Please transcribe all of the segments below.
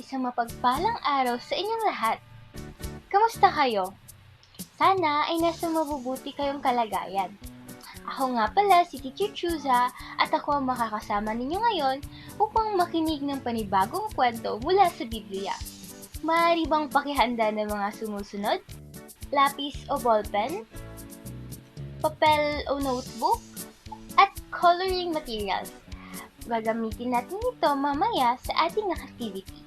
isang mapagpalang araw sa inyong lahat. Kamusta kayo? Sana ay nasa mabubuti kayong kalagayan. Ako nga pala si Teacher Chuza at ako ang makakasama ninyo ngayon upang makinig ng panibagong kwento mula sa Biblia. Maaari bang pakihanda ng mga sumusunod? Lapis o ballpen? Papel o notebook? At coloring materials. Gagamitin natin ito mamaya sa ating activity.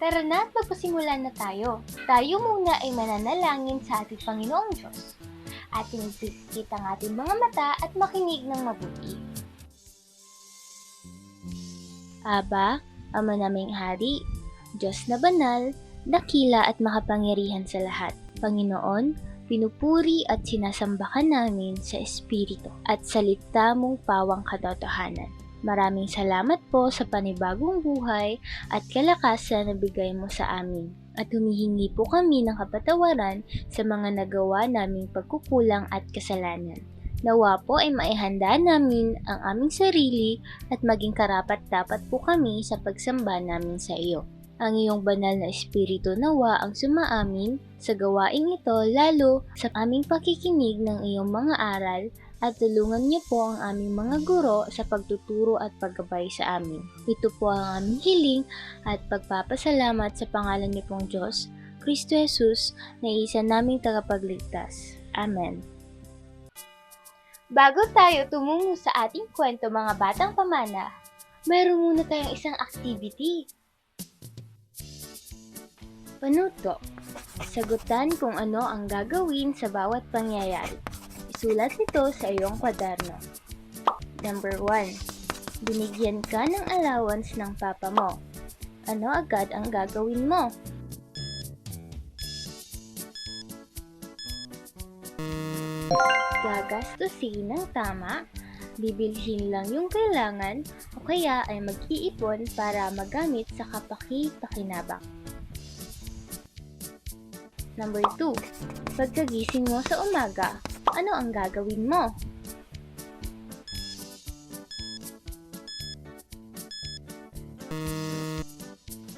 Tara na at magpasimula na tayo. Tayo muna ay mananalangin sa ating Panginoong Diyos. Ating ipisikit ang ating mga mata at makinig ng mabuti. Aba, Ama naming Hari, Diyos na banal, dakila at makapangyarihan sa lahat. Panginoon, pinupuri at sinasamba ka namin sa Espiritu at salita mong pawang katotohanan. Maraming salamat po sa panibagong buhay at kalakasan na bigay mo sa amin. At humihingi po kami ng kapatawaran sa mga nagawa naming pagkukulang at kasalanan. Nawa po ay maihanda namin ang aming sarili at maging karapat dapat po kami sa pagsamba namin sa iyo. Ang iyong banal na espiritu nawa ang sumaamin sa gawaing ito lalo sa aming pakikinig ng iyong mga aral at tulungan niyo po ang aming mga guro sa pagtuturo at paggabay sa amin. Ito po ang aming hiling at pagpapasalamat sa pangalan niyo pong Diyos, Kristo Jesus, na isa naming tagapagligtas. Amen. Bago tayo tumungo sa ating kwento mga batang pamana, mayroon muna tayong isang activity. Panuto. Sagutan kung ano ang gagawin sa bawat pangyayari. Isulat nito sa iyong kwaderno. Number 1. Binigyan ka ng allowance ng papa mo. Ano agad ang gagawin mo? Gagastusin ng tama, bibilhin lang yung kailangan o kaya ay mag-iipon para magamit sa kapaki-pakinabang. Number 2. Pagkagising mo sa umaga, ano ang gagawin mo?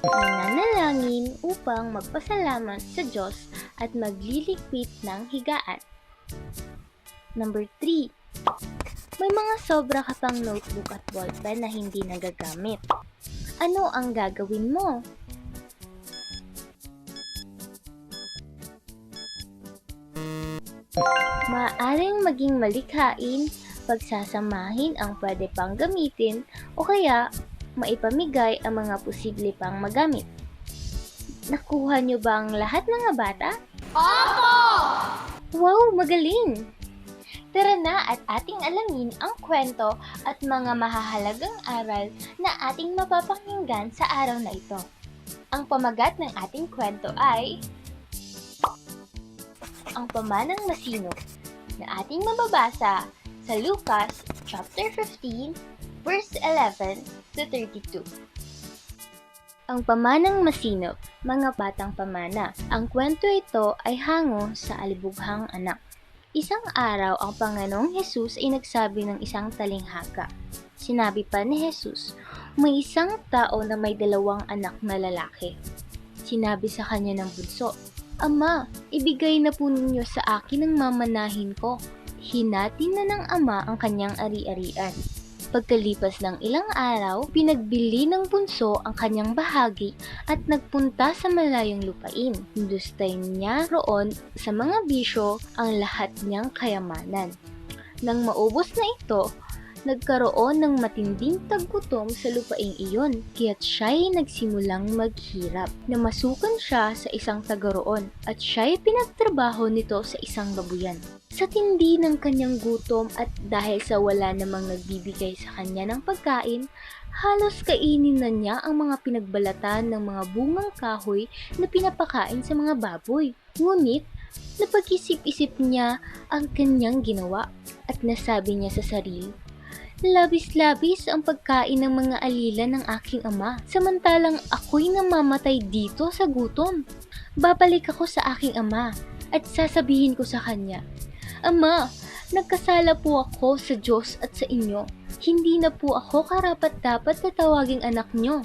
Mananalangin upang magpasalamat sa Diyos at magliligpit ng higaan. Number 3. May mga sobra ka pang notebook at ballpen na hindi nagagamit. Ano ang gagawin mo? Maaaring maging malikhain, pagsasamahin ang pwede pang gamitin o kaya maipamigay ang mga posible pang magamit. Nakuha niyo ba ang lahat mga bata? Opo! Wow, magaling! Tara na at ating alamin ang kwento at mga mahahalagang aral na ating mapapakinggan sa araw na ito. Ang pamagat ng ating kwento ay ang pamanang masino na ating mababasa sa Lucas chapter 15 verse 11 to 32. Ang pamanang masinop, mga batang pamana. Ang kwento ito ay hango sa alibughang anak. Isang araw ang Panginoong Hesus ay nagsabi ng isang talinghaga. Sinabi pa ni Hesus, may isang tao na may dalawang anak na lalaki. Sinabi sa kanya ng bunso, Ama, ibigay na po ninyo sa akin ang mamanahin ko. Hinati na ng ama ang kanyang ari-arian. Pagkalipas ng ilang araw, pinagbili ng bunso ang kanyang bahagi at nagpunta sa malayong lupain. Industay niya roon sa mga bisyo ang lahat niyang kayamanan. Nang maubos na ito, nagkaroon ng matinding taggutom sa lupaing iyon, kaya't siya'y nagsimulang maghirap. Namasukan siya sa isang taga roon at siya'y pinagtrabaho nito sa isang babuyan. Sa tindi ng kanyang gutom at dahil sa wala namang nagbibigay sa kanya ng pagkain, Halos kainin na niya ang mga pinagbalatan ng mga bungang kahoy na pinapakain sa mga baboy. Ngunit, napag-isip-isip niya ang kanyang ginawa at nasabi niya sa sarili, Labis-labis ang pagkain ng mga alila ng aking ama, samantalang ako'y namamatay dito sa gutom. Babalik ako sa aking ama at sasabihin ko sa kanya, Ama, nagkasala po ako sa Diyos at sa inyo. Hindi na po ako karapat-dapat na tawaging anak nyo.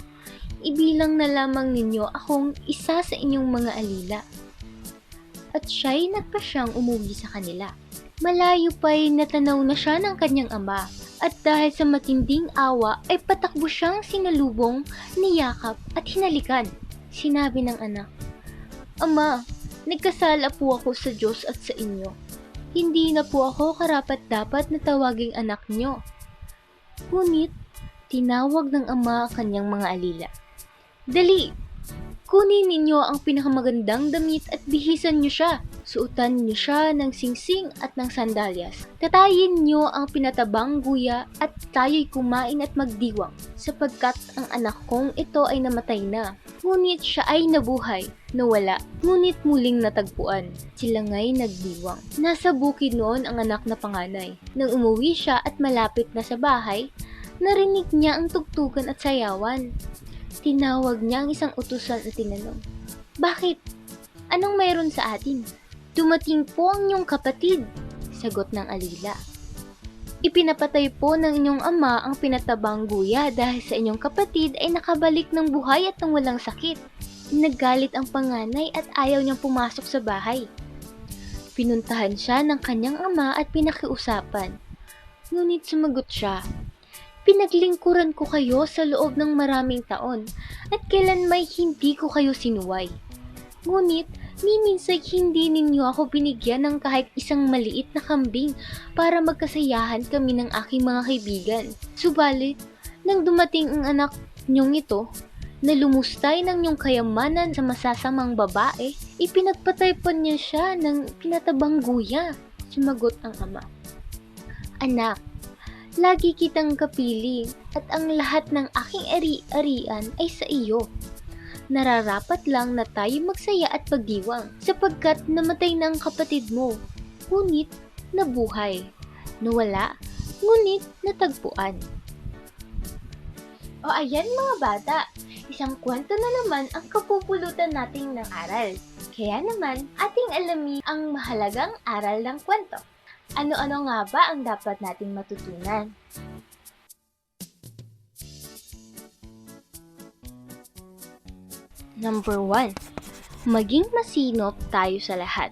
Ibilang na lamang ninyo akong isa sa inyong mga alila. At siya'y nagpasyang umuwi sa kanila. Malayo pa'y natanaw na siya ng kanyang ama at dahil sa matinding awa ay patakbo siyang sinalubong, niyakap at hinalikan. Sinabi ng anak, Ama, nagkasala po ako sa Diyos at sa inyo. Hindi na po ako karapat-dapat na tawaging anak nyo. Ngunit, tinawag ng ama ang kanyang mga alila. Dali! Kunin ninyo ang pinakamagandang damit at bihisan nyo siya. Suotan niyo siya ng singsing at ng sandalyas. Tatayin niyo ang pinatabang guya at tayo'y kumain at magdiwang, sapagkat ang anak kong ito ay namatay na. Ngunit siya ay nabuhay, nawala, ngunit muling natagpuan. Sila nga'y nagdiwang. Nasa bukid noon ang anak na panganay. Nang umuwi siya at malapit na sa bahay, narinig niya ang tugtugan at sayawan. Tinawag niya ang isang utusan at tinanong, Bakit? Anong mayroon sa atin? Dumating po ang inyong kapatid, sagot ng alila. Ipinapatay po ng inyong ama ang pinatabang guya dahil sa inyong kapatid ay nakabalik ng buhay at ng walang sakit. Naggalit ang panganay at ayaw niyang pumasok sa bahay. Pinuntahan siya ng kanyang ama at pinakiusapan. Ngunit sumagot siya, Pinaglingkuran ko kayo sa loob ng maraming taon at kailan may hindi ko kayo sinuway. Ngunit, ni minsay hindi ninyo ako binigyan ng kahit isang maliit na kambing para magkasayahan kami ng aking mga kaibigan. Subalit, nang dumating ang anak niyong ito, na lumustay ng iyong kayamanan sa masasamang babae, ipinagpatay pa niya siya ng pinatabang guya. Sumagot ang ama. Anak, lagi kitang kapiling at ang lahat ng aking ari-arian ay sa iyo. Nararapat lang na tayo magsaya at pagdiwang sapagkat namatay na ang kapatid mo. Ngunit nabuhay. Nawala, ngunit natagpuan. O ayan mga bata, isang kwento na naman ang kapupulutan natin ng aral. Kaya naman, ating alamin ang mahalagang aral ng kwento. Ano-ano nga ba ang dapat nating matutunan? Number 1. Maging masinop tayo sa lahat.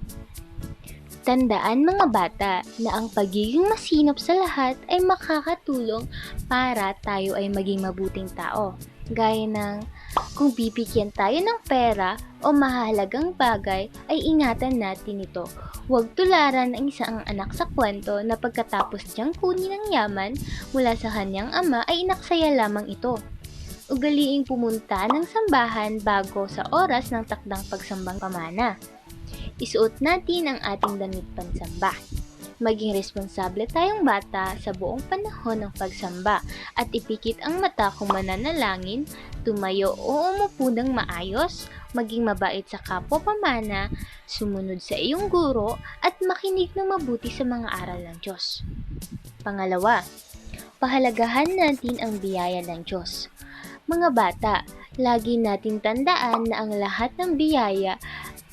Tandaan mga bata na ang pagiging masinop sa lahat ay makakatulong para tayo ay maging mabuting tao. Gaya ng kung bibigyan tayo ng pera o mahalagang bagay ay ingatan natin ito. Huwag tularan ang isang anak sa kwento na pagkatapos niyang kunin ang yaman mula sa kanyang ama ay inaksaya lamang ito. Ugaliing pumunta ng sambahan bago sa oras ng takdang pagsambang pamana. Isuot natin ang ating damit pansamba. Maging responsable tayong bata sa buong panahon ng pagsamba at ipikit ang mata kung mananalangin, tumayo o umupo ng maayos, maging mabait sa kapwa pamana, sumunod sa iyong guro at makinig ng mabuti sa mga aral ng Diyos. Pangalawa, pahalagahan natin ang biyaya ng Diyos. Mga bata, lagi nating tandaan na ang lahat ng biyaya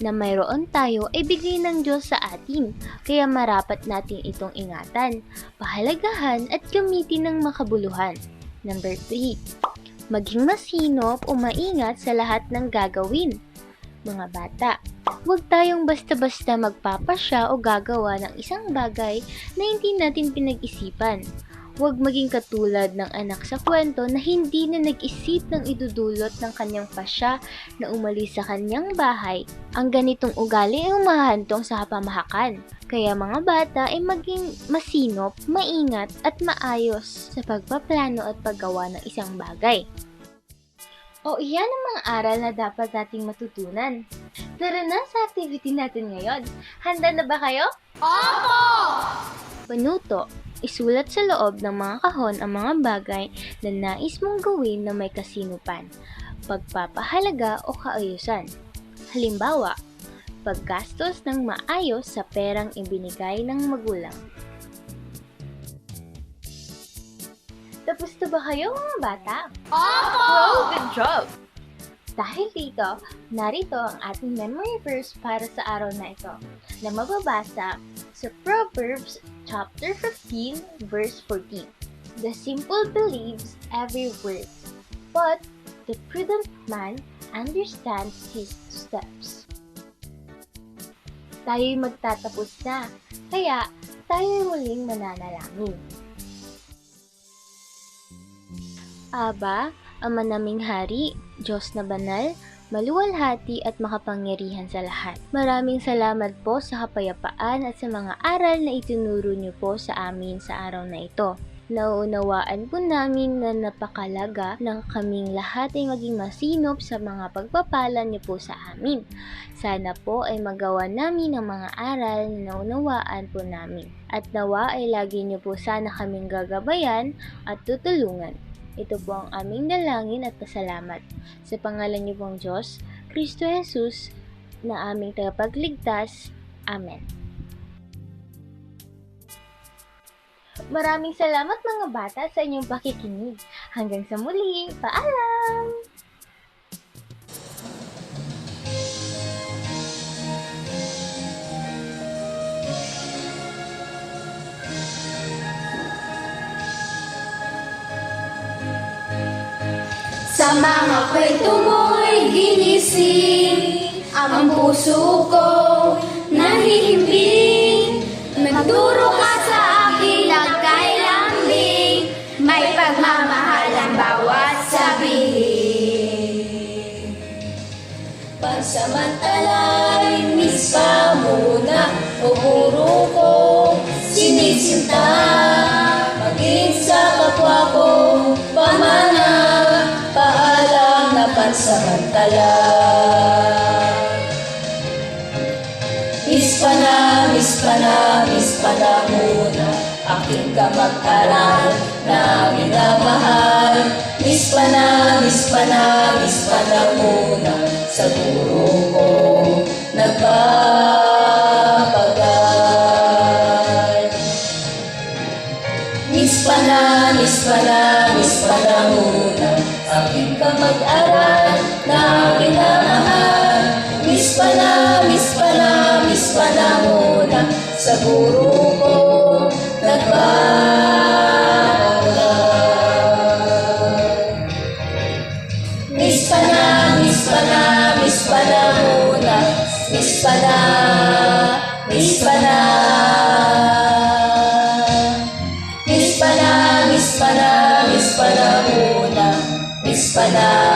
na mayroon tayo ay bigay ng Diyos sa atin, kaya marapat natin itong ingatan, pahalagahan at gamitin ng makabuluhan. Number 3. Maging masinop o maingat sa lahat ng gagawin. Mga bata, huwag tayong basta-basta magpapasya o gagawa ng isang bagay na hindi natin pinag-isipan. Huwag maging katulad ng anak sa kwento na hindi na nag-isip ng idudulot ng kanyang pasya na umalis sa kanyang bahay. Ang ganitong ugali ay umahantong sa pamahakan. Kaya mga bata ay maging masinop, maingat at maayos sa pagpaplano at paggawa ng isang bagay. O iyan ang mga aral na dapat nating matutunan. Tara na sa activity natin ngayon. Handa na ba kayo? Opo! Panuto, Isulat sa loob ng mga kahon ang mga bagay na nais mong gawin na may kasinupan, pagpapahalaga o kaayusan. Halimbawa, paggastos ng maayos sa perang ibinigay ng magulang. Tapos na ba kayo mga bata? Opo! Wow, good job! Dahil dito, narito ang ating memory verse para sa araw na ito na mababasa sa Proverbs chapter 15 verse 14. The simple believes every word, but the prudent man understands his steps. Tayo'y magtatapos na, kaya tayo'y muling mananalangin. Aba, Ama naming Hari, Diyos na banal, maluwalhati at makapangyarihan sa lahat. Maraming salamat po sa kapayapaan at sa mga aral na itinuro niyo po sa amin sa araw na ito. Nauunawaan po namin na napakalaga ng kaming lahat ay maging masinop sa mga pagpapala niyo po sa amin. Sana po ay magawa namin ang mga aral na naunawaan po namin. At nawa ay lagi niyo po sana kaming gagabayan at tutulungan. Ito po ang aming dalangin at pasalamat. Sa pangalan niyo pong Diyos, Kristo Jesus, na aming tagapagligtas. Amen. Maraming salamat mga bata sa inyong pakikinig. Hanggang sa muli, paalam! Sa mga kwento mo'y ginising Ang puso ko nahihimbing Nagturo ka pansamantala Mispa na, mispa na, mispa na muna. Aking kamag-aral na minamahal Mispa na, mispa na, mispa na muna. Sa guro ko nagpapagal Sa guro ko nagpapagal Mispa na, mispa na, mispa na muna. Mispa na, mispa na. Muna. Na